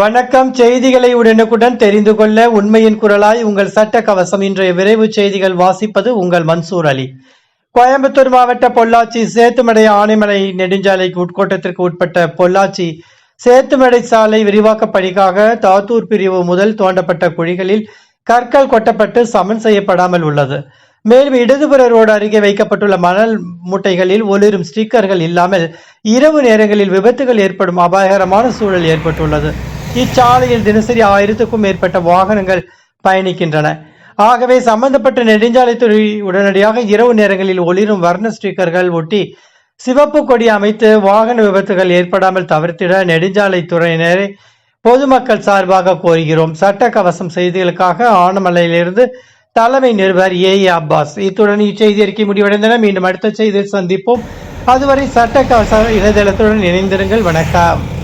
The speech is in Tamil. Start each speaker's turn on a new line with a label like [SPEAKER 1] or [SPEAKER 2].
[SPEAKER 1] வணக்கம். செய்திகளை உடனுக்குடன் தெரிந்து கொள்ள உண்மையின் குரலாய் உங்கள் சட்ட கவசம் இன்றைய விரைவு செய்திகள் வாசிப்பது உங்கள் மன்சூர் அலி. கோயம்புத்தூர் மாவட்ட பொள்ளாச்சி சேத்துமடை ஆனைமலை நெடுஞ்சாலைக்கு உட்கோட்டத்திற்கு உட்பட்ட பொள்ளாச்சி சேத்துமடை சாலை விரிவாக்க பணிக்காக தாத்தூர் பிரிவு முதல் தோண்டப்பட்ட குழிகளில் கற்கள் கொட்டப்பட்டு சமன் செய்யப்படாமல் உள்ளது. மேலும் இடதுபுற ரோடு அருகே வைக்கப்பட்டுள்ள மணல் மூட்டைகளில் ஒளிரும் ஸ்டிக்கர்கள் இல்லாமல் இரவு நேரங்களில் விபத்துகள் ஏற்படும் அபாயகரமான சூழல் ஏற்பட்டுள்ளது. இச்சாலையில் தினசரி ஆயிரத்துக்கும் மேற்பட்ட வாகனங்கள் பயணிக்கின்றன. ஆகவே சம்பந்தப்பட்ட நெடுஞ்சாலைத்துறை உடனடியாக இரவு நேரங்களில் ஒளிரும் வர்ண ஸ்டிக்கர்கள் ஒட்டி சிவப்பு கொடி அமைத்து வாகன விபத்துகள் ஏற்படாமல் தவிர்த்திட நெடுஞ்சாலைத்துறையினரை பொதுமக்கள் சார்பாக கோருகிறோம். சட்ட கவசம் செய்திகளுக்காக ஆனமலையிலிருந்து தலைமை நிருபர் ஏ. ஏ. அப்பாஸ். இத்துடன் இச்செய்தி அறிக்கை முடிவடைந்தன. மீண்டும் அடுத்த செய்தியில் சந்திப்போம். அதுவரை சட்ட கவச இணையதளத்துடன் இணைந்திருங்கள். வணக்கம்.